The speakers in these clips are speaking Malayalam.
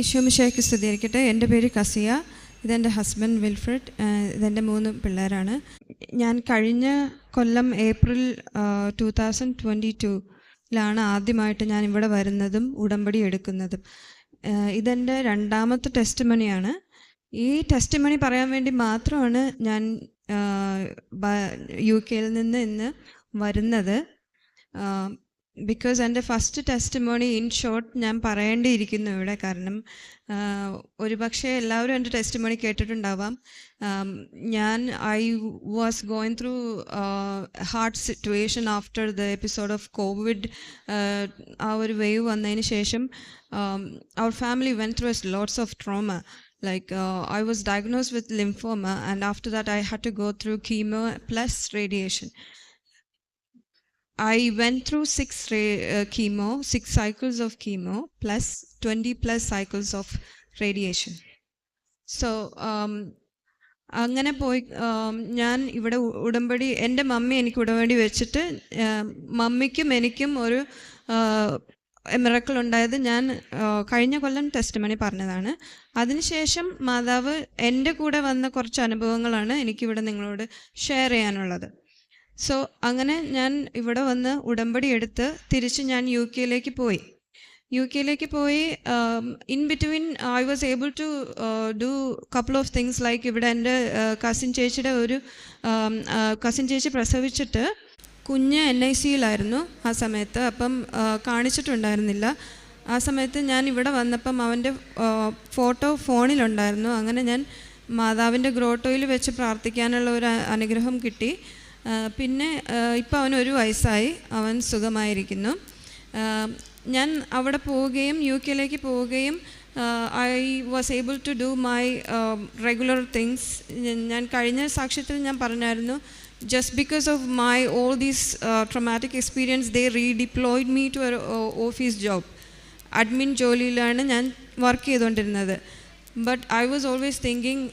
ഈശോമിശയ്ക്ക് സ്ഥിതീകരിക്കട്ടെ എന്റെ പേര് കസിയ. ഇതെന്റെ ഹസ്ബൻഡ് വിൽഫ്രഡ്. ഇതെന്റെ മൂന്ന് പിള്ളേരാണ്. ഞാൻ കഴിഞ്ഞ കൊല്ലം ഏപ്രിൽ ടു തൗസൻഡ് ട്വന്റി ടൂലാണ് ആദ്യമായിട്ട് ഞാൻ ഇവിടെ വരുന്നതും ഉടമ്പടി എടുക്കുന്നതും. ഇതെന്റെ രണ്ടാമത്തെ ടെസ്റ്റ് മണിയാണ് ഈ ടെസ്റ്റ് മണി പറയാൻ വേണ്ടി മാത്രമാണ് ഞാൻ യു കെയിൽ നിന്ന് ഇന്ന് വരുന്നത്. ബിക്കോസ് എന്റെ first testimony in short ഞാൻ പറയേണ്ടിയിരിക്കുന്നു ഇവിടെ. കാരണം ഒരുപക്ഷെ എല്ലാവരും എന്റെ ടെസ്റ്റ് മോണി കേട്ടിട്ടുണ്ടാവാം. ആം, ഞാൻ I was going through hard situation after the episode of Covid ആ ഒരു വേവ് വന്നതിന് ശേഷം അവർ family went through as lots of trauma like uh, i was diagnosed with lymphoma and after that i had to go through chemo plus radiation. I went through six ra- uh, chemo six cycles of chemo plus 20 plus cycles of radiation. So um, അങ്ങനെ പോയി ഞാൻ ഇവിടെ ഉടമ്പടി എന്റെ മമ്മി എനിക്ക് ഉടമ്പടി വെച്ചിട്ട് മമ്മിക്കും എനിക്കും ഒരു മിറക്കിൾ ഉണ്ടായത് ഞാൻ കഴിഞ്ഞ കൊല്ലം ടെസ്റ്റ് മണി പറഞ്ഞതാണ്. അതിനുശേഷം മാതാവ് എന്റെ കൂടെ വന്ന കുറച്ച് അനുഭവങ്ങളാണ് എനിക്കിവിടെ നിങ്ങളോട് ഷെയർ ചെയ്യാനുള്ളത്. സോ അങ്ങനെ ഞാൻ ഇവിടെ വന്ന് ഉടമ്പടി എടുത്ത് തിരിച്ച് ഞാൻ യു കെയിലേക്ക് പോയി. യു കെയിലേക്ക് പോയി in between I was able to do couple of things like ഇവിടെ എന്റെ കസിൻ ചേച്ചിയുടെ ഒരു കസിൻ ചേച്ചി പ്രസവിച്ചിട്ട് കുഞ്ഞ് എൻ ഐ സിയിലായിരുന്നു ആ സമയത്ത്. അപ്പം കാണിച്ചിട്ടുണ്ടായിരുന്നില്ല. ആ സമയത്ത് ഞാൻ ഇവിടെ വന്നപ്പം അവന്റെ ഫോട്ടോ ഫോണിലുണ്ടായിരുന്നു. അങ്ങനെ ഞാൻ മാതാവിന്റെ ഗ്രോട്ടോയിൽ വെച്ച് പ്രാർത്ഥിക്കാനുള്ള ഒരു അനുഗ്രഹം കിട്ടി. പിന്നെ ഇപ്പം അവൻ ഒരു വയസ്സായി. അവൻ സുഖമായിരിക്കുന്നു. ഞാൻ അവിടെ പോവുകയും യു കെയിലേക്ക് പോവുകയും I was able to do my regular things ഞാൻ കഴിഞ്ഞ സാക്ഷ്യത്തിൽ ഞാൻ പറഞ്ഞായിരുന്നു just because of my all these traumatic experience they redeployed me to an office job admin ജോലിയിലാണ് ഞാൻ വർക്ക് ചെയ്തുകൊണ്ടിരുന്നത് but I was always thinking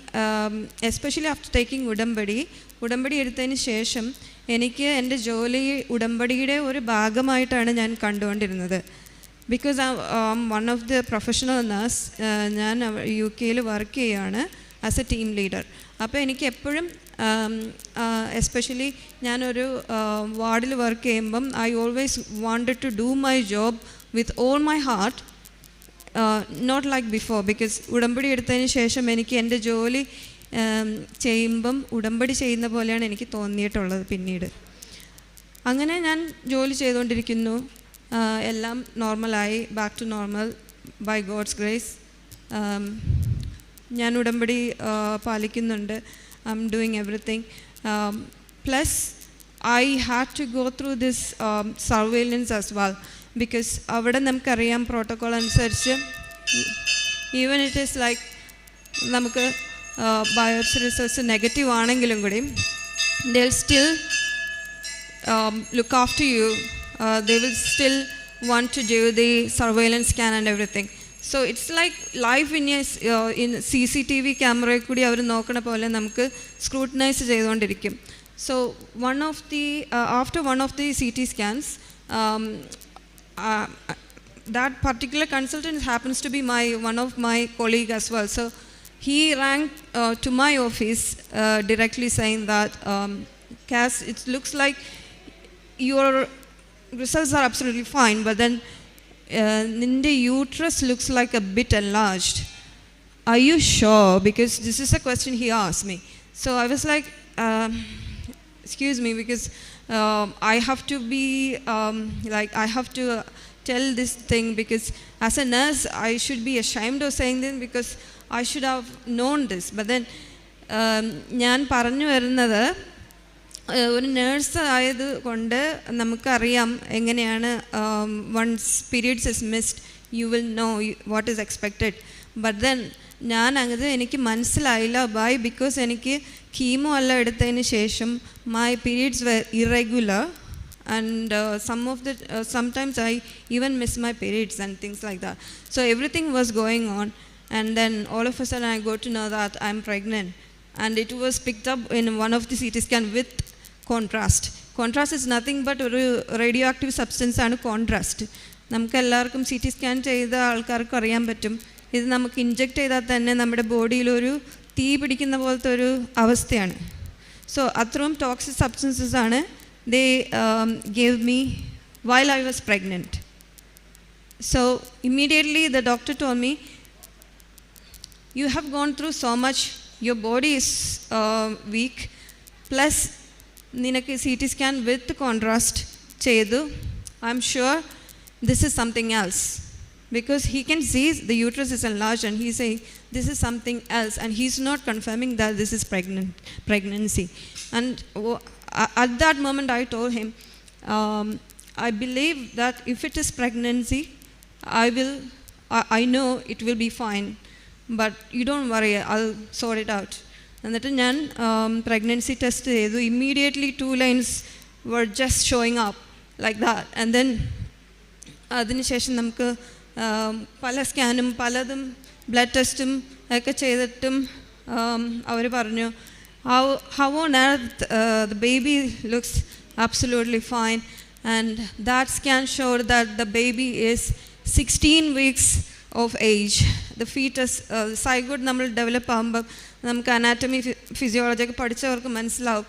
especially after taking ഉടമ്പടി ഉടമ്പടി എടുത്തതിന് ശേഷം എനിക്ക് എന്റെ ജോലി ഉടമ്പടിയുടെ ഒരു ഭാഗമായിട്ടാണ് ഞാൻ കണ്ടുകൊണ്ടിരുന്നത്. Because I am one of the professional nurse ഞാൻ യു കെയിൽ വർക്ക് ചെയ്യുകയാണ് ആസ് എ ടീം ലീഡർ അപ്പോൾ എനിക്ക് എപ്പോഴും എസ്പെഷ്യലി ഞാനൊരു വാർഡിൽ വർക്ക് ചെയ്യുമ്പം I always wanted to do my job with all my heart not like before because ഉടമ്പടി എടുത്തതിന് ശേഷം എനിക്ക് എന്റെ ജോലി um, ചെയ്യുമ്പം ഉടമ്പടി ചെയ്യുന്ന പോലെയാണ് എനിക്ക് തോന്നിയിട്ടുള്ളത് പിന്നീട്. അങ്ങനെ ഞാൻ ജോലി ചെയ്തുകൊണ്ടിരിക്കുന്നു. എല്ലാം നോർമലായി. Back to normal by God's grace ഞാൻ ഉടമ്പടി പാലിക്കുന്നുണ്ട്. I'm doing everything plus I have to go through this surveillance as well because അവിടെ നമുക്കറിയാം പ്രോട്ടോക്കോൾ അനുസരിച്ച് ഈവൻ ഇറ്റ് ഈസ് ലൈക്ക് നമുക്ക് ബയോപ്സി റിസൾട്ട്സ് നെഗറ്റീവ് ആണെങ്കിലും കൂടി the still um, look after you, uh, they will still want to do the surveillance scan and everything. So it's like live in a s- uh, in CCTV ക്യാമറയിൽ കൂടി അവർ നോക്കണ പോലെ നമുക്ക് സ്ക്രൂട്ടനൈസ് ചെയ്തുകൊണ്ടിരിക്കും so one of the after one of the C T scans that particular consultant happens to be my one of my colleague as well so he rang uh, to my office uh, directly saying that um, Cass, it looks like your results are absolutely fine but then uh, Ninde uterus looks like a bit enlarged. Are you sure? Because this is a question he asked me. So i was like um, excuse me because um, i have to be um, like i have to tell this thing because as a nurse i should be ashamed of saying this because i should have known this but then ഞാൻ പറഞ്ഞു വരുന്നത് ഒരു നേഴ്സ് ആയത് കൊണ്ട് നമുക്കറിയാം എങ്ങനെയാണ് once periods is missed you will know what is expected but then ഞാൻ അങ്ങനെ എനിക്ക് മനസ്സിലായില്ല. ബൈ ബിക്കോസ് എനിക്ക് കീമോ എല്ലാം എടുത്തതിന് ശേഷം my periods were irregular and some of the the I even miss my periods and things like that so that. Was going on and then all of a sudden i got to know that i'm pregnant. And it was picked up in one of the ct scan with contrast. Contrast is nothing but ഒരു റേഡിയോ ആക്റ്റീവ് സബ്സ്റ്റൻസ് ആണ് കോൺട്രാസ്റ്റ് നമുക്ക് എല്ലാവർക്കും സി ടി സ്കാൻ ചെയ്ത ആൾക്കാർക്കും അറിയാൻ പറ്റും. ഇത് നമുക്ക് ഇൻജെക്റ്റ് ചെയ്താൽ തന്നെ നമ്മുടെ ബോഡിയിലൊരു തീ പിടിക്കുന്ന പോലത്തെ ഒരു അവസ്ഥയാണ്. സോ അത്രയും ടോക്സിക് സബ്സ്റ്റൻസസ് ആണ് they gave me while I was pregnant so immediately the doctor told me you have gone through so much your body is uh, weak plus നിനക്ക് C T scan with contrast ചെയ്തു I'm sure this is something else because he can see the uterus is enlarged and he's saying this is something else and he's not confirming that this is pregnant pregnancy and w- a- at that moment i told him um, i believe that if it is pregnancy i will I, I know it will be fine But you don't worry അത് sort it out. എന്നിട്ട് ഞാൻ പ്രഗ്നൻസി ടെസ്റ്റ് ചെയ്തു. Immediately two lines were just showing up like that and then അതിനുശേഷം നമുക്ക് ആം, പല സ്കാനും പലതും ബ്ലഡ് ടെസ്റ്റും ഒക്കെ ചെയ്തിട്ടും അവർ പറഞ്ഞു how how on earth the baby looks absolutely fine and that scan showed that the baby is sixteen weeks of age the foetus zygote നമ്മൾ ഡെവലപ്പ് ആകുമ്പം നമുക്ക് അനാറ്റമി ഫിസിയോളജി ഒക്കെ പഠിച്ചവർക്ക് മനസ്സിലാവും.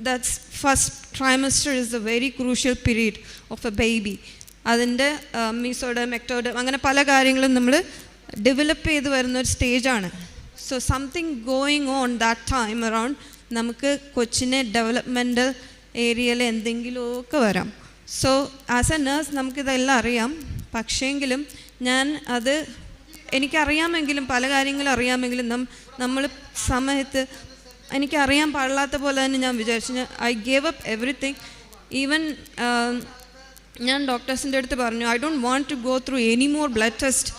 That's first trimester is a very crucial period of a baby അതിന്റെ മീസോഡ് മെക്ടോഡ് അങ്ങനെ പല കാര്യങ്ങളും നമ്മൾ ഡെവലപ്പ് ചെയ്ത് വരുന്ന ഒരു സ്റ്റേജാണ് so something going on that time around നമുക്ക് കൊച്ചിനെ ഡെവലപ്മെന്റൽ ഏരിയയിൽ എന്തെങ്കിലുമൊക്കെ വരാം. സോ ആസ് എ നേഴ്സ് നമുക്കിതെല്ലാം അറിയാം. പക്ഷേങ്കിലും ഞാൻ അത് എനിക്കറിയാമെങ്കിലും പല കാര്യങ്ങളും അറിയാമെങ്കിലും നം നമ്മൾ സമയത്ത് എനിക്കറിയാൻ പാടില്ലാത്ത പോലെ തന്നെ ഞാൻ വിചാരിച്ചു. ഞാൻ I gave up everything even ഞാൻ ഡോക്ടേഴ്സിന്റെ അടുത്ത് പറഞ്ഞു I don't want to go through any more blood test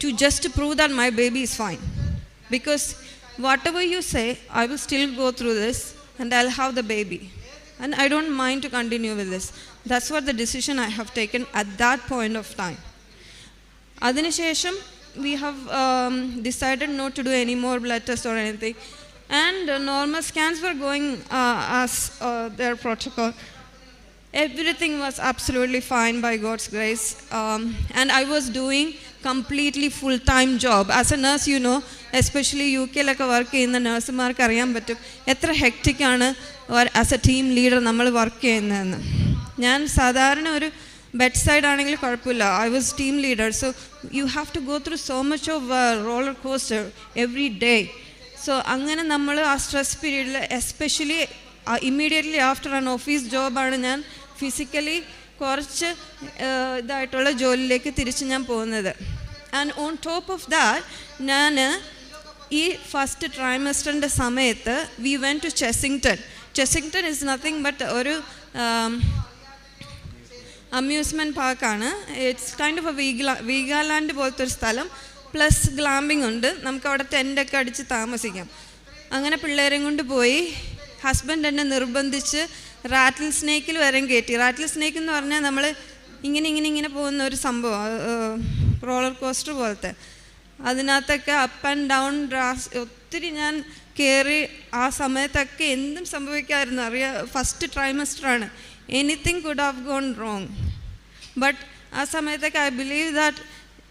to just prove that my baby is fine because whatever you say I will still go through this and I have the baby and I don't mind to continue with this thus was the decision I have taken at that point of time അതിനുശേഷം we have um, decided not to do any more blood tests or anything. And uh, normal scans were going uh, as uh, their protocol. Everything was absolutely fine by God's grace. Um, and I was doing completely full-time job. As a nurse, you know, especially U കെയിലൊക്കെ വർക്ക് ചെയ്യുന്ന നഴ്സുമാർക്ക് അറിയാൻ പറ്റും എത്ര ഹെക്റ്റിക്കാണ് ആസ് എ ടീം ലീഡർ നമ്മൾ വർക്ക് ചെയ്യുന്നതെന്ന് ഞാൻ സാധാരണ ഒരു ബെഡ് സൈഡ് ആണെങ്കിൽ കുഴപ്പമില്ല I was team leader so you have to go through so much of roller coaster every day so അങ്ങനെ നമ്മൾ ആ സ്ട്രെസ് പീരീഡിൽ especially immediately after an office ജോബാണ് ഞാൻ ഫിസിക്കലി കുറച്ച് ഇതായിട്ടുള്ള ജോലിയിലേക്ക് തിരിച്ച് ഞാൻ പോകുന്നത്. And on top of that ഞാൻ ഈ ഫസ്റ്റ് ട്രൈമസ്റ്ററിന്റെ സമയത്ത് we went to Chessington Chessington is nothing but ഒരു അമ്യൂസ്മെന്റ് പാർക്കാണ് it's kind of a Veega Veegaland പോലത്തെ ഒരു സ്ഥലം. പ്ലസ് ഗ്ലാമ്പിംഗ് ഉണ്ട്. നമുക്ക് അവിടെ ടെന്റൊക്കെ അടിച്ച് താമസിക്കാം. അങ്ങനെ പിള്ളേരെയും കൊണ്ട് പോയി. ഹസ്ബൻഡ് എന്നെ നിർബന്ധിച്ച് റാറ്റിൽ സ്നേക്കിൽ വരെ കയറ്റി റാറ്റിൽ സ്നേക്ക് എന്ന് പറഞ്ഞാൽ നമ്മൾ ഇങ്ങനെ ഇങ്ങനെ ഇങ്ങനെ പോകുന്ന ഒരു സംഭവം. റോളർ കോസ്റ്റർ പോലത്തെ. അതിനകത്തൊക്കെ അപ്പ് ആൻഡ് ഡൗൺ ഡ്രാസ് ഒത്തിരി ഞാൻ കയറി ആ സമയത്തൊക്കെ എന്തും സംഭവിക്കാമായിരുന്നു അറിയാം first ട്രൈമസ്റ്ററാണ് anything could have gone wrong but ആ സമയത്തൊക്കെ ഐ ബിലീവ് ദാറ്റ്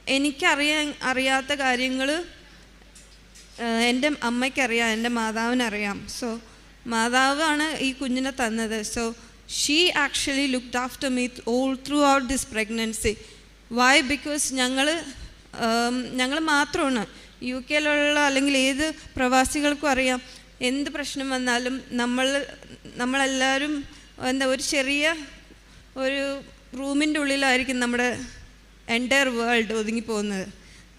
എനിക്കറിയാൻ അറിയാത്ത കാര്യങ്ങൾ എന്റെ അമ്മയ്ക്കറിയാം എന്റെ മാതാവിനറിയാം. സോ മാതാവാണ് ഈ കുഞ്ഞിനെ തന്നത്. So she actually looked after me all throughout this pregnancy why because ഞങ്ങൾ ഞങ്ങൾ മാത്രമാണ്. യു കെയിലുള്ള അല്ലെങ്കിൽ ഏത് പ്രവാസികൾക്കും അറിയാം. എന്ത് പ്രശ്നം വന്നാലും നമ്മൾ നമ്മളെല്ലാവരും എന്താ ഒരു ചെറിയ ഒരു റൂമിന്റെ ഉള്ളിലായിരിക്കും നമ്മുടെ entire world ഒതുങ്ങിപ്പോകുന്നത്.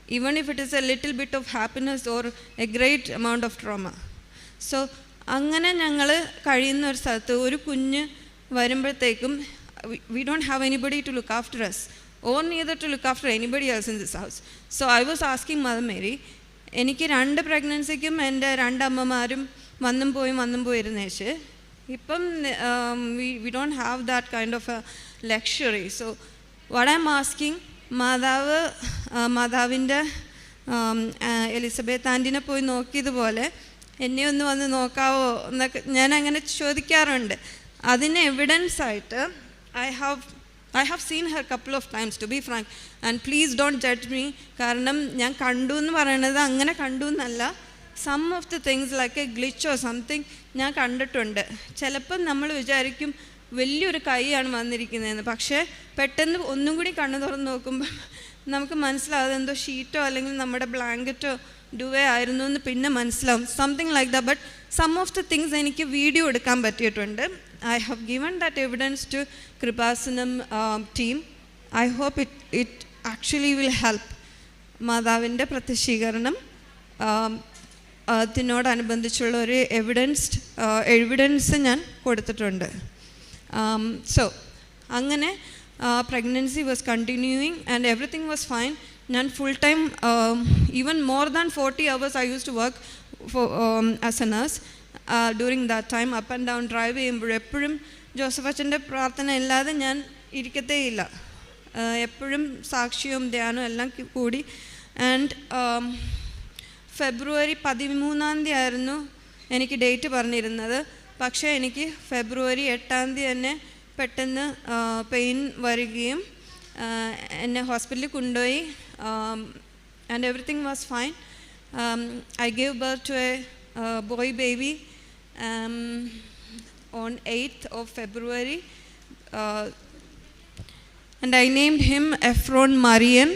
Even if it is a little bit of happiness or a great amount of trauma so അങ്ങനെ ഞങ്ങൾ കഴിയുന്ന ഒരു സ്ഥലത്ത് ഒരു കുഞ്ഞ് വരുമ്പോഴത്തേക്കും we don't have anybody to look after us or neither to look after anybody else in this house so I was asking mother Mary എനിക്ക് രണ്ട് പ്രഗ്നൻസിക്കും എന്റെ രണ്ടമ്മമാരും വന്നും പോയി വന്നും പോയിരുന്നേച്ച് ഇപ്പം we don't have that kind of a luxury so what I'm asking മാതാവ് മാതാവിന്റെ എലിസബത്ത് ആന്റിനെ പോയി നോക്കിയതുപോലെ എന്നെ ഒന്ന് വന്ന് നോക്കാവോ എന്നൊക്കെ ഞാൻ അങ്ങനെ ചോദിക്കാറുണ്ട്. അതിന് എവിഡൻസ് ആയിട്ട് I have I have seen her couple of times to be frank and please don't judge me കാരണം ഞാൻ കണ്ടു എന്ന് പറയണത് അങ്ങനെ കണ്ടു എന്നല്ല. Some of the things like a ഗ്ലിച്ചോ something ഞാൻ കണ്ടിട്ടുണ്ട്. ചിലപ്പം നമ്മൾ വിചാരിക്കും വലിയൊരു കൈയാണ് വന്നിരിക്കുന്നതെന്ന്. പക്ഷേ പെട്ടെന്ന് ഒന്നും കൂടി കണ്ണു തുറന്ന് നോക്കുമ്പോൾ നമുക്ക് മനസ്സിലാവും എന്തോ ഷീറ്റോ അല്ലെങ്കിൽ നമ്മുടെ ബ്ലാങ്കറ്റോ ഡുവേ ആയിരുന്നു എന്ന് പിന്നെ മനസ്സിലാവും. Something like the but some of the things എനിക്ക് വീഡിയോ എടുക്കാൻ പറ്റിയിട്ടുണ്ട്. I have given that evidence to Kripasanam team I hope it it actually will help മാതാവിന്റെ പ്രത്യക്ഷീകരണം ആം, അതിനോടനുബന്ധിച്ചുള്ള ഒരു എവിഡൻസ്ഡ് എവിഡൻസ് ഞാൻ കൊടുത്തിട്ടുണ്ട്. സോ അങ്ങനെ pregnancy was continuing and everything was fine ഞാൻ full time even more than forty hours I use to work for as a nurse during that time up and down drive ചെയ്യുമ്പോഴും എപ്പോഴും ജോസഫ് അച്ഛന്റെ പ്രാർത്ഥന ഇല്ലാതെ ഞാൻ ഇരിക്കത്തേയില്ല എപ്പോഴും സാക്ഷിയും ധ്യാനവും എല്ലാം കൂടി. ആൻഡ് ഫെബ്രുവരി പതിമൂന്നാം തീയതി ആയിരുന്നു എനിക്ക് ഡേറ്റ് പറഞ്ഞിരുന്നത്. പക്ഷേ എനിക്ക് ഫെബ്രുവരി എട്ടാം തീയതി തന്നെ പെട്ടെന്ന് പെയിൻ വരികയും എന്നെ ഹോസ്പിറ്റലിൽ കൊണ്ടുപോയി and everything was fine I gave birth to a boy baby on eighth of February and I name him Ephron Marian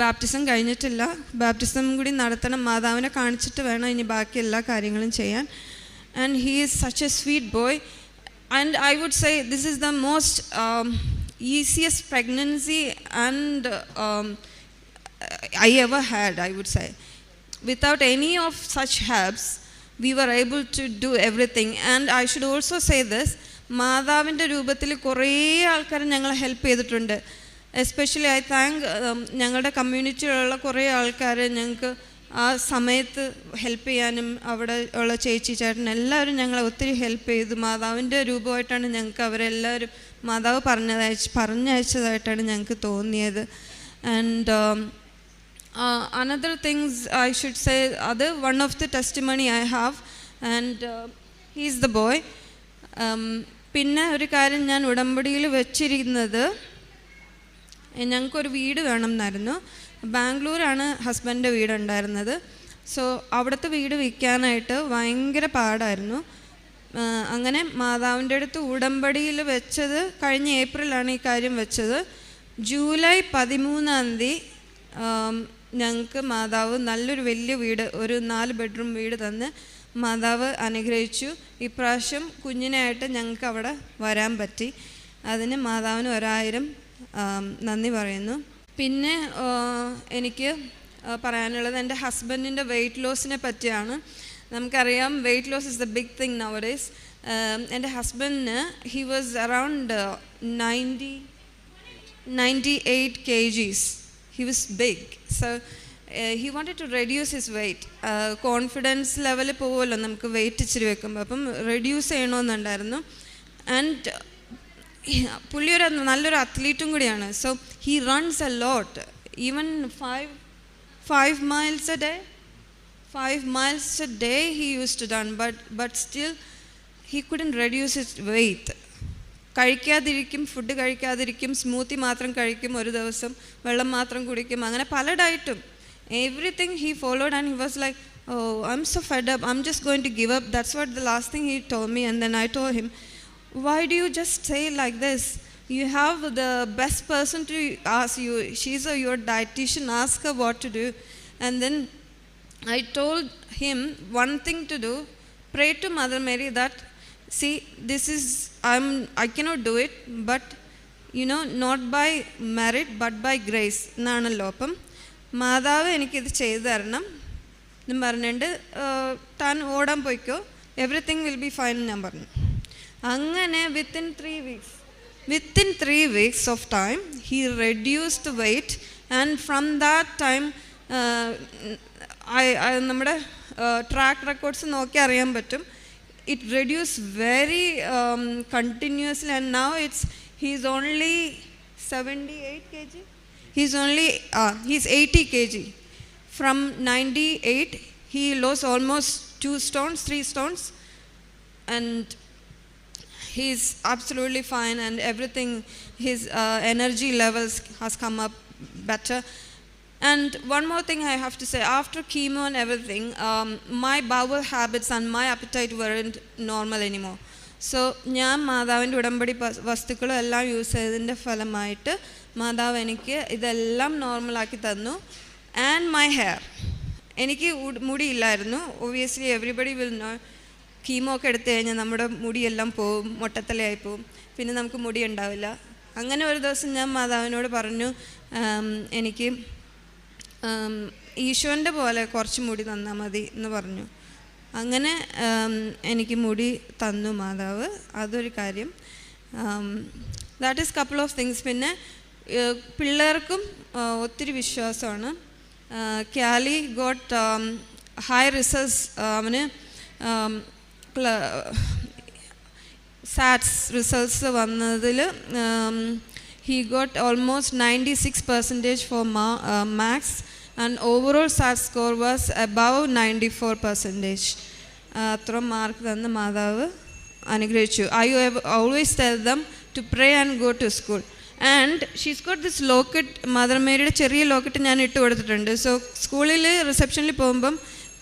baptism കഴിഞ്ഞിട്ടില്ല. ബാപ്റ്റിസം കൂടി നടത്തണം. മാതാവിനെ കാണിച്ചിട്ട് വേണം ഇനി ബാക്കി എല്ലാ കാര്യങ്ങളും ചെയ്യാൻ. And he is such a sweet boy and I would say this is the most easiest pregnancy and I ever had I would say Without any of such habs we were able to do everything. And I should also say this മാതാവിന്റെ രൂപത്തിൽ കുറേ ആൾക്കാർ ഞങ്ങളെ ഹെൽപ്പ് ചെയ്തിട്ടുണ്ട്. എസ്പെഷ്യലി ഐ താങ്ക് ഞങ്ങളുടെ കമ്മ്യൂണിറ്റിയിലുള്ള കുറേ ആൾക്കാരെ ഞങ്ങൾക്ക് ആ സമയത്ത് ഹെൽപ്പ് ചെയ്യാനും അവിടെ ഉള്ള ചേച്ചി ചേട്ടൻ എല്ലാവരും ഞങ്ങളെ ഒത്തിരി ഹെൽപ്പ് ചെയ്തു. മാതാവിന്റെ രൂപമായിട്ടാണ് ഞങ്ങൾക്ക് അവരെല്ലാവരും മാതാവ് പറഞ്ഞതയച്ച് പറഞ്ഞയച്ചതായിട്ടാണ് ഞങ്ങൾക്ക് തോന്നിയത്. And another things I should say അത് one of the testimony I have and he's the boy പിന്നെ ഒരു കാര്യം ഞാൻ ഉടമ്പടിയിൽ വെച്ചിരുന്നത് എ- ഞങ്ങൾക്കൊരു വീട് വേണം എന്നായിരുന്നു ബാംഗ്ലൂരാണ് ഹസ്ബൻഡിന്റെ വീടുണ്ടായിരുന്നത്. സോ അവിടുത്തെ വീട് വിൽക്കാനായിട്ട് ഭയങ്കര പാടായിരുന്നു. അങ്ങനെ മാതാവിന്റെ അടുത്ത് ഉടമ്പടിയിൽ വെച്ചത് കഴിഞ്ഞ ഏപ്രിലാണ് ഈ കാര്യം വെച്ചത്. ജൂലൈ പതിമൂന്നാം തീയതി ഞങ്ങൾക്ക് മാതാവ് നല്ലൊരു വലിയ വീട് ഒരു നാല് ബെഡ്റൂം വീട് തന്ന് മാതാവ് അനുഗ്രഹിച്ചു. ഇപ്രാവശ്യം കുഞ്ഞിനായിട്ട് ഞങ്ങൾക്ക് അവിടെ വരാൻ പറ്റി. അതിന് മാതാവിന് ഒരായിരം നന്ദി പറയുന്നു പിന്നെ എനിക്ക് പറയാനുള്ളത് എന്റെ ഹസ്ബൻഡിന്റെ വെയിറ്റ് ലോസിനെ പറ്റിയാണ് നമുക്കറിയാം weight loss is the big thing now nowadays എന്റെ ഹസ്ബൻഡിന് he was around ninety 98 kgs. He was big. So uh, he wanted to reduce his weight. Confidence level പോകുമല്ലോ നമുക്ക് വെയിറ്റ് ഇച്ചിരി വെക്കുമ്പോൾ അപ്പം റെഡ്യൂസ് ചെയ്യണമെന്നുണ്ടായിരുന്നു ആൻഡ് പുള്ളി ഒരു നല്ലൊരു അത്ലീറ്റും കൂടിയാണ്. So he runs a lot even five five miles a day five miles a day he used to run but but still he couldn't reduce his weight. കഴിക്കാതിരിക്കും ഫുഡ് കഴിക്കാതിരിക്കും സ്മൂത്തി മാത്രം കഴിക്കും ഒരു ദിവസം വെള്ളം മാത്രം കുടിക്കും അങ്ങനെ പല ഡയറ്റും everything he followed and he was like oh I'm so fed up I'm just going to give up that's what the last thing he told me and then I told him why do you just say like this you have the best person to ask you she's a, your dietitian ask her what to do and then i told him one thing to do pray to mother mary that see this is i'm i cannot do it but you know not by merit but by grace എന്നാണല്ലോ അപ്പം മാതാവ് എനിക്കിത് ചെയ്തു തരണം എന്നും പറഞ്ഞിട്ട് താൻ ഓടാൻ പോയിക്കോ എവറിത്തിങ് വിൽ ബി ഫൈൻ ഞാൻ അങ്ങനെ within three weeks within three weeks of time he reduced weight and from that time നമ്മുടെ ട്രാക്ക് റെക്കോർഡ്സ് നോക്കി അറിയാൻ പറ്റും. It reduce very continuously and now it's he's only seventy eight K G he's only he's eighty K G from 98 he lost almost two stones three stones. And he's absolutely fine and everything his uh, energy levels has come up better and one more thing i have to say after chemo and everything um, my bowel habits and my appetite weren't normal anymore so ഞാൻ മാതാവിന്റെ ഉടമ്പടി വസ്തുക്കളും എല്ലാം യൂസ് ചെയ്തതിന്റെ ഫലമായിട്ട് മാതാവ് എനിക്ക് ഇതെല്ലാം നോർമലാക്കി തന്നു ആൻഡ് മൈ ഹെയർ എനിക്ക് മുടിയില്ലായിരുന്നു obviously everybody will know chemo ഒക്കെ എടുത്തു കഴിഞ്ഞാൽ നമ്മുടെ മുടിയെല്ലാം പോവും മൊട്ടത്തലയായി പോവും. പിന്നെ നമുക്ക് മുടി ഉണ്ടാവില്ല. അങ്ങനെ ഒരു ദിവസം ഞാൻ മാതാവിനോട് പറഞ്ഞു എനിക്ക് ഈശോന്റെ പോലെ കുറച്ച് മുടി തന്നാൽ മതി എന്ന് പറഞ്ഞു. അങ്ങനെ എനിക്ക് മുടി തന്നു മാതാവ്. അതൊരു കാര്യം. That is couple of things പിന്നെ പിള്ളേർക്കും ഒത്തിരി വിശ്വാസമാണ്. ക്യാലി ഗോട്ട് ഹൈ റിസൾട്ട്സ് അവന് സാറ്റ്സ് റിസൾട്ട്സ് വന്നതിൽ he got almost ninety six percentage for ma maths and overall SAT score was above ninety four percentage അത്ര മാർക്ക് തന്ന മാതാവ് അനുഗ്രഹിച്ചു. I you have always tell them to pray and go to school and she's got this locket Mother മേരിയുടെ ചെറിയ ലോക്കറ്റ് ഞാൻ ഇട്ട് കൊടുത്തിട്ടുണ്ട് സോ സ്കൂളിൽ റിസപ്ഷനിൽ പോകുമ്പം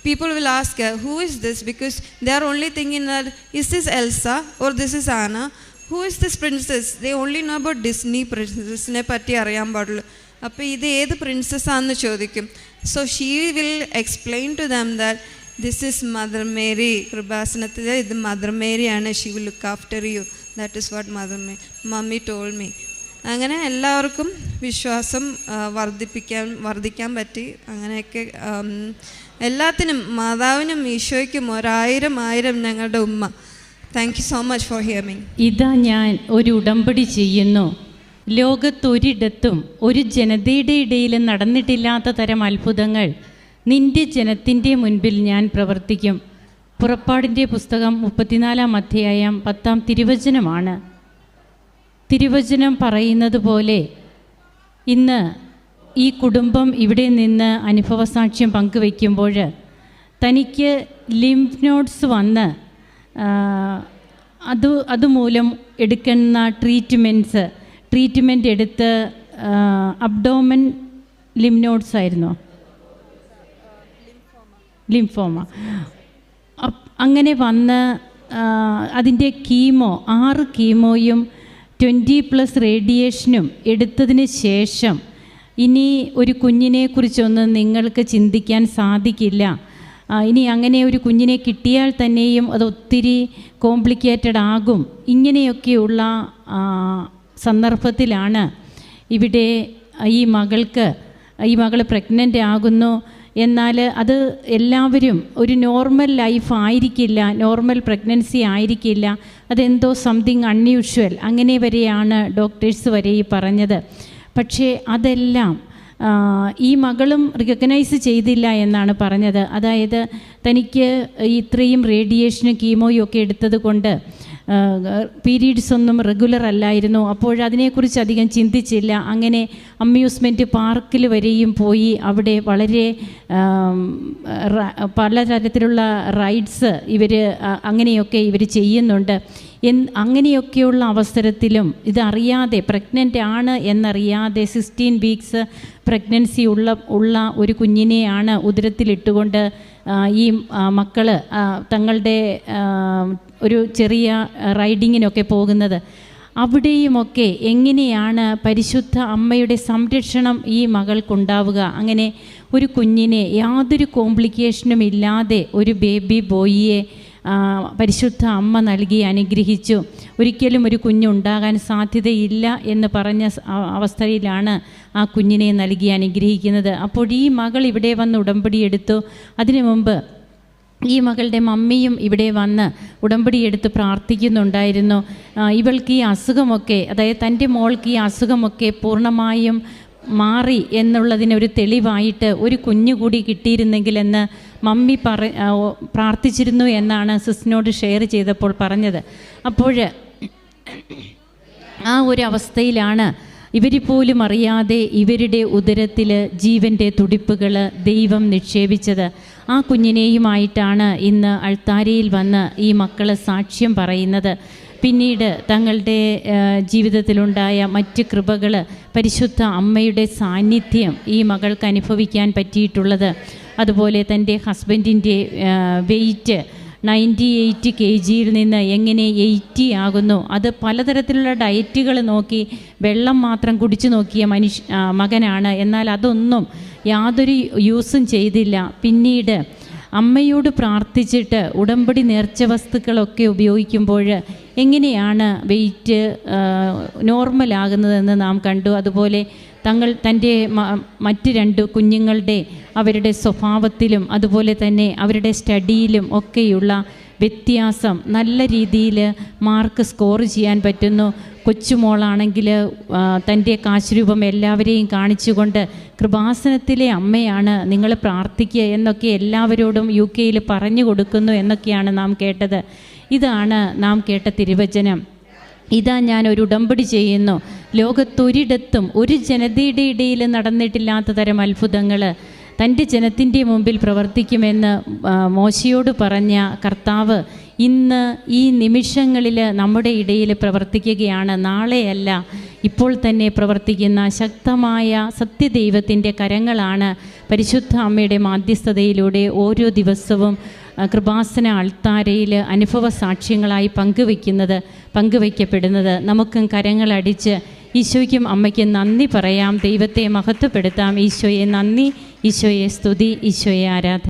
people will ask her, Who is this? Because they are only thinking that, Is this Elsa or this is Anna? Who is this princess? They only know about Disney princessനെ പറ്റി അറിയാൻ പാടുള്ളൂ. അപ്പോൾ ഇത് ഏത് പ്രിൻസസ്സാന്ന് ചോദിക്കും. So she will explain to them that this is Mother Mary കൃപാസനത്തിൽ ഇത് Mother മേരിയാണ് she will look after you that is what Mother my mummy told me അങ്ങനെ എല്ലാവർക്കും വിശ്വാസം വർദ്ധിപ്പിക്കാൻ വർദ്ധിക്കാൻ പറ്റി. അങ്ങനെയൊക്കെ എല്ലാത്തിനും മാതാവിനും ഈശോയ്ക്കും ഒരായിരം ആയിരം ഞങ്ങളുടെ ഉമ്മ. Thank you so much for hearing ഇതാ ഞാൻ ഒരു ഉടമ്പടി ചെയ്യുന്നു. ലോകത്തൊരിടത്തും ഒരു ജനതയുടെ ഇടയിൽ നടന്നിട്ടില്ലാത്ത തരം അത്ഭുതങ്ങൾ നിന്റെ ജനത്തിന്റെ മുൻപിൽ ഞാൻ പ്രവർത്തിക്കും. പുറപ്പാടിന്റെ പുസ്തകം മുപ്പത്തിനാലാം അധ്യായം പത്താം തിരുവചനമാണ്. തിരുവചനം പറയുന്നത് പോലെ ഇന്ന് ഈ കുടുംബം ഇവിടെ നിന്ന് അനുഭവസാക്ഷ്യം പങ്കുവയ്ക്കുമ്പോൾ തനിക്ക് ലിംഫ് നോട്ട്സ് വന്ന് അത് അതുമൂലം എടുക്കുന്ന ട്രീറ്റ്മെന്റ്സ് ട്രീറ്റ്മെന്റ് എടുത്ത് അബ്ഡോമൻ ലിംനോട്ട്സ് ആയിരുന്നു. ലിംഫോമ അങ്ങനെ വന്ന് അതിന്റെ കീമോ ആറ് കീമോയും ട്വന്റി പ്ലസ് റേഡിയേഷനും എടുത്തതിന് ശേഷം ഇനി ഒരു കുഞ്ഞിനെക്കുറിച്ചൊന്നും നിങ്ങൾക്ക് ചിന്തിക്കാൻ സാധിക്കില്ല. ഇനി അങ്ങനെ ഒരു കുഞ്ഞിനെ കിട്ടിയാൽ തന്നെയും അത് ഒത്തിരി കോംപ്ലിക്കേറ്റഡ് ആകും. ഇങ്ങനെയൊക്കെയുള്ള സന്ദർഭത്തിലാണ് ഇവിടെ ഈ മകൾക്ക് ഈ മകൾ പ്രഗ്നന്റ് ആകുന്നു. എന്നാൽ അത് എല്ലാവരും ഒരു നോർമൽ ലൈഫ് ആയിരിക്കില്ല നോർമൽ പ്രഗ്നൻസി ആയിരിക്കില്ല. അതെന്തോ സംതിങ് അൺയൂഷ്വൽ അങ്ങനെ വരെയാണ് ഡോക്ടേഴ്സ് വരെ ഈ പറഞ്ഞത്. പക്ഷേ അതെല്ലാം ഈ മകളും റിക്കഗ്നൈസ് ചെയ്തില്ല എന്നാണ് പറഞ്ഞത്. അതായത് തനിക്ക് ഇത്രയും റേഡിയേഷനും കീമോയും ഒക്കെ എടുത്തത് കൊണ്ട് പീരീഡ്സ് ഒന്നും റെഗുലർ അല്ലായിരുന്നു. അപ്പോഴതിനെക്കുറിച്ച് അധികം ചിന്തിച്ചില്ല. അങ്ങനെ അമ്യൂസ്മെന്റ് പാർക്കിൽ വരെയും പോയി അവിടെ വളരെ പലതരത്തിലുള്ള റൈഡ്സ് ഇവർ അങ്ങനെയൊക്കെ ഇവർ ചെയ്യുന്നുണ്ട്. അങ്ങനെയൊക്കെയുള്ള അവസരത്തിലും ഇതറിയാതെ പ്രഗ്നന്റ് ആണ് എന്നറിയാതെ സിക്സ്റ്റീൻ വീക്സ് പ്രഗ്നൻസി ഉള്ള ഉള്ള ഒരു കുഞ്ഞിനെയാണ് ഉദരത്തിലിട്ടുകൊണ്ട് ഈ മക്കൾ തങ്ങളുടെ ഒരു ചെറിയ റൈഡിങ്ങിനൊക്കെ പോകുന്നത്. അവിടെയുമൊക്കെ എങ്ങനെയാണ് പരിശുദ്ധ അമ്മയുടെ സംരക്ഷണം ഈ മകൾക്കുണ്ടാവുക? അങ്ങനെ ഒരു കുഞ്ഞിനെ യാതൊരു കോംപ്ലിക്കേഷനും ഇല്ലാതെ ഒരു ബേബി ബോയിയെ പരിശുദ്ധ അമ്മ നൽകി അനുഗ്രഹിച്ചു. ഒരിക്കലും ഒരു കുഞ്ഞുണ്ടാകാൻ സാധ്യതയില്ല എന്ന് പറഞ്ഞ അവസ്ഥയിലാണ് ആ കുഞ്ഞിനെ നൽകി അനുഗ്രഹിക്കുന്നത്. അപ്പോൾ ഈ മകൾ ഇവിടെ വന്ന് ഉടമ്പടി എടുത്തു. അതിനു മുമ്പ് ഈ മകളുടെ മമ്മിയും ഇവിടെ വന്ന് ഉടമ്പടി എടുത്ത് പ്രാർത്ഥിക്കുന്നുണ്ടായിരുന്നു. ഇവൾക്ക് ഈ അസുഖമൊക്കെ അതായത് തന്റെ മോൾക്ക് ഈ അസുഖമൊക്കെ പൂർണമായും മാറി എന്നുള്ളതിനൊരു തെളിവായിട്ട് ഒരു കുഞ്ഞു കൂടി കിട്ടിയിരുന്നെങ്കിലെന്ന് മമ്മി പറ പ്രാർത്ഥിച്ചിരുന്നു എന്നാണ് സിസ്റ്റിനോട് ഷെയർ ചെയ്തപ്പോൾ പറഞ്ഞത്. അപ്പോൾ ആ ഒരു അവസ്ഥയിലാണ് ഇവർ പോലും അറിയാതെ ഇവരുടെ ഉദരത്തിൽ ജീവന്റെ തുടിപ്പുകൾ ദൈവം നിക്ഷേപിച്ചത്. ആ കുഞ്ഞിനെയുമായിട്ടാണ് ഇന്ന് അൾത്താരയിൽ വന്ന് ഈ മക്കൾ സാക്ഷ്യം പറയുന്നത്. പിന്നീട് തങ്ങളുടെ ജീവിതത്തിലുണ്ടായ മറ്റ് കൃപകൾ പരിശുദ്ധ അമ്മയുടെ സാന്നിധ്യം ഈ മകൾക്ക് അനുഭവിക്കാൻ പറ്റിയിട്ടുള്ളത്. അതുപോലെ തന്റെ ഹസ്ബൻഡിന്റെ വെയിറ്റ് നയന്റി എയ്റ്റ് കെ ജിയിൽ നിന്ന് എങ്ങനെ എയ്റ്റി ആകുന്നു. അത് പലതരത്തിലുള്ള ഡയറ്റുകൾ നോക്കി വെള്ളം മാത്രം കുടിച്ചു നോക്കിയ മനുഷ്യ മകനാണ്. എന്നാൽ അതൊന്നും യാതൊരു യൂസും ചെയ്തില്ല. പിന്നീട് അമ്മയോട് പ്രാർത്ഥിച്ചിട്ട് ഉടമ്പടി നേർച്ച വസ്തുക്കളൊക്കെ ഉപയോഗിക്കുമ്പോൾ എങ്ങനെയാണ് വെയിറ്റ് നോർമലാകുന്നതെന്ന് നാം കണ്ടു. അതുപോലെ തങ്ങൾ തന്റെ മറ്റ് രണ്ട് കുഞ്ഞുങ്ങളുടെ അവരുടെ സ്വഭാവത്തിലും അതുപോലെ തന്നെ അവരുടെ സ്റ്റഡിയിലും ഒക്കെയുള്ള വ്യത്യാസം നല്ല രീതിയിൽ മാർക്ക് സ്കോർ ചെയ്യാൻ പറ്റുന്നു. കൊച്ചുമോളാണെങ്കിൽ തന്റെ കാശുരൂപം എല്ലാവരെയും കാണിച്ചുകൊണ്ട് കൃപാസനത്തിലെ അമ്മയാണ് നിങ്ങൾ പ്രാർത്ഥിക്കുക എന്നൊക്കെ എല്ലാവരോടും യു കെയിൽ പറഞ്ഞു കൊടുക്കുന്നു എന്നൊക്കെയാണ് നാം കേട്ടത്. ഇതാണ് നാം കേട്ട തിരുവചനം. ഇതാ ഞാൻ ഒരു ഉടമ്പടി ചെയ്യുന്നു. ലോകത്തൊരിടത്തും ഒരു ജനതയുടെ ഇടയിൽ നടന്നിട്ടില്ലാത്ത തരം അത്ഭുതങ്ങൾ തന്റെ ജനത്തിന്റെ മുമ്പിൽ പ്രവർത്തിക്കുമെന്ന് മോശയോട് പറഞ്ഞ കർത്താവ് ഇന്ന് ഈ നിമിഷങ്ങളിൽ നമ്മുടെ ഇടയിൽ പ്രവർത്തിക്കുകയാണ്. നാളെയല്ല ഇപ്പോൾ തന്നെ പ്രവർത്തിക്കുന്ന ശക്തമായ സത്യദൈവത്തിന്റെ കരങ്ങളാണ് പരിശുദ്ധ അമ്മയുടെ മാധ്യസ്ഥതയിലൂടെ ഓരോ ദിവസവും കൃപാസന അൾത്താരയിൽ അനുഭവ സാക്ഷ്യങ്ങളായി പങ്കുവയ്ക്കുന്നത് പങ്കുവയ്ക്കപ്പെടുന്നത്. നമുക്കും കരങ്ങളടിച്ച് ഈശോയ്ക്കും അമ്മയ്ക്കും നന്ദി പറയാം. ദൈവത്തെ മഹത്വപ്പെടുത്താം. ഈശോയെ നന്ദി. ഈശോയെ സ്തുതി. ഈശോയെ ആരാധന.